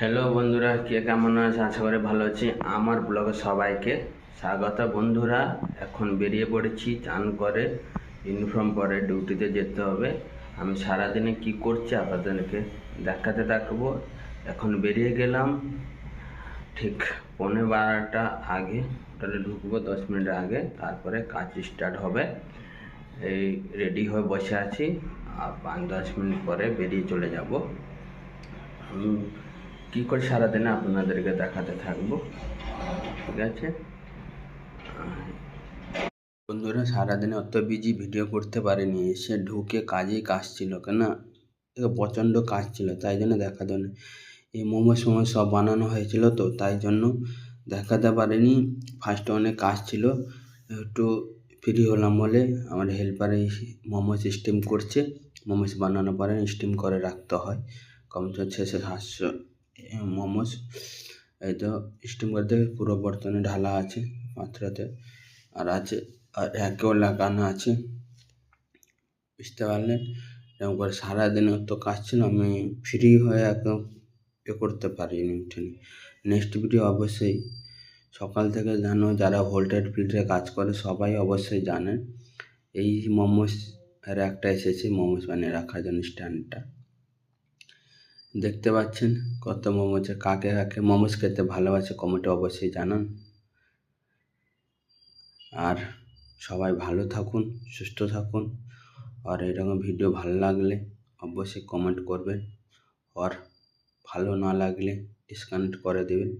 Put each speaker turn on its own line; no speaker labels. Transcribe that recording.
Hello বন্ধুরা, কে কেমন আছে? আশা করি ভালো আছি। আমার ব্লগে সবাইকে স্বাগত বন্ধুরা। এখন বেরিয়ে পড়েছি, চান করে ইউনিফর্ম পরে ডিউটিতে যেতে হবে। আমি সারাদিনে কি করছি আপনাদেরকে দেখাতে থাকব। এখন বেরিয়ে গেলাম, ঠিক পৌনে বারোটা আগে। তাহলে ঢুকবো দশ মিনিট আগে, তারপরে কাজ স্টার্ট হবে। এই রেডি হয়ে বসে আছি, আর পাঁচ দশ মিনিট পরে বেরিয়ে চলে যাব। কী করে সারাদিনে আপনাদেরকে দেখাতে থাকব? ঠিক আছে? বন্ধুরা, সারাদিনে অত বিজি ভিডিও করতে পারিনি। এসে ঢুকে কাজেই কাজ ছিল কেন? প্রচণ্ড কাজ ছিল, তাই জন্য দেখাতে না এই মোমো সোমো সব বানানো হয়েছিল তো, তাই জন্য দেখাতে পারিনি। ফার্স্টে অনেক কাজ ছিল, একটু ফ্রি হলাম বলে আমার হেল্পারে মোমো স্টিম করছে। মোমোস বানানোর পরে স্টিম করে রাখতে হয়। কমসে ছশো সাতশো মোমোস। এই তো স্টিম করতে পুরো বর্তনে ঢালা আছে পাত্রতে আর আছে, আর একেও লাগানো আছে। বুঝতে পারলেন? এরকম করে সারাদিন তো কাজ ছিল, আমি ফ্রি হয়ে একদম এ করতে পারিনি উঠিনি। নেক্সট ভিডিও অবশ্যই সকাল থেকে জানো, যারা ভোল্টেজ ফিল্ডে কাজ করে, সবাই অবশ্যই জানে এই মোমোস এর একটা এসেছে, মোমোস বানিয়ে রাখার জন্য স্ট্যান্ডটা দেখতে পাচ্ছেন কত মোমোসে কাকে কাকে মোমোস খেতে ভালোবাসে কমেন্টে অবশ্যই জানান। আর সবাই ভালো থাকুন, সুস্থ থাকুন। আর এরকম ভিডিও ভালো লাগলে অবশ্যই কমেন্ট করবেন। আর ভালো না লাগলে ডিসকানেক্ট করে দেবেন।